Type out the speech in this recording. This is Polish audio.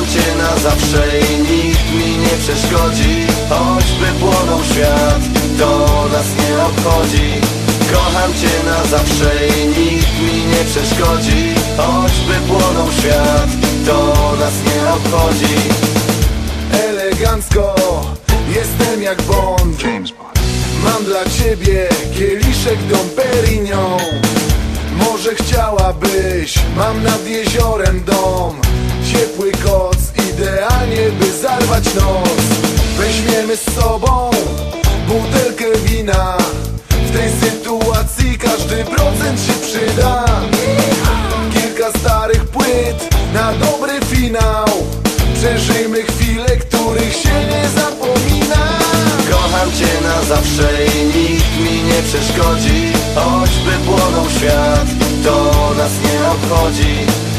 Kocham cię na zawsze i nikt mi nie przeszkodzi. Choćby płonął świat, to nas nie obchodzi. Kocham cię na zawsze i nikt mi nie przeszkodzi. Choćby płonął świat, to nas nie obchodzi. Elegancko, jestem jak Bond. James Bond. Mam dla ciebie kieliszek Dom Perignon. Może chciałabyś, mam nad jeziorem dom by zarwać noc Weźmiemy z sobą butelkę wina. W tej sytuacji każdy procent się przyda. Kilka starych płyt na dobry finał. Przeżyjmy chwile, których się nie zapomina. Kocham cię na zawsze i nikt mi nie przeszkodzi. Choćby płonął świat, to nas nie obchodzi